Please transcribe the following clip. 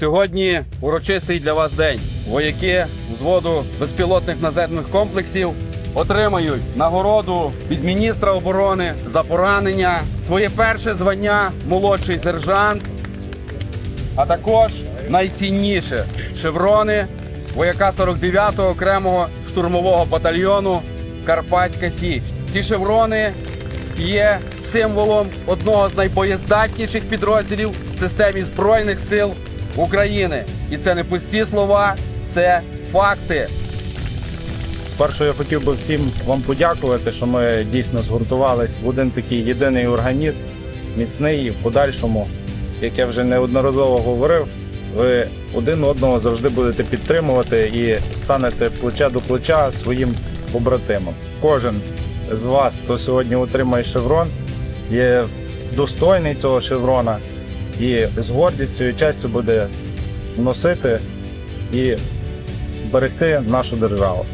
Сьогодні урочистий для вас день. Вояки взводу безпілотних наземних комплексів отримають нагороду від міністра оборони за поранення, своє перше звання молодший сержант, а також найцінніше шеврони вояка 49-го окремого штурмового батальйону Карпатська Січ. Ці шеврони є символом одного з найбоєздатніших підрозділів в системі Збройних сил України. І це не пусті слова, це факти. Спершу я хотів би всім вам подякувати, що ми дійсно згуртувались в один такий єдиний організм, міцний і в подальшому, як я вже неодноразово говорив, ви один одного завжди будете підтримувати і станете плече до плеча своїм побратимам. Кожен з вас, хто сьогодні отримає шеврон, є достойний цього шеврона і з гордістю і честю буде носити і берегти нашу державу.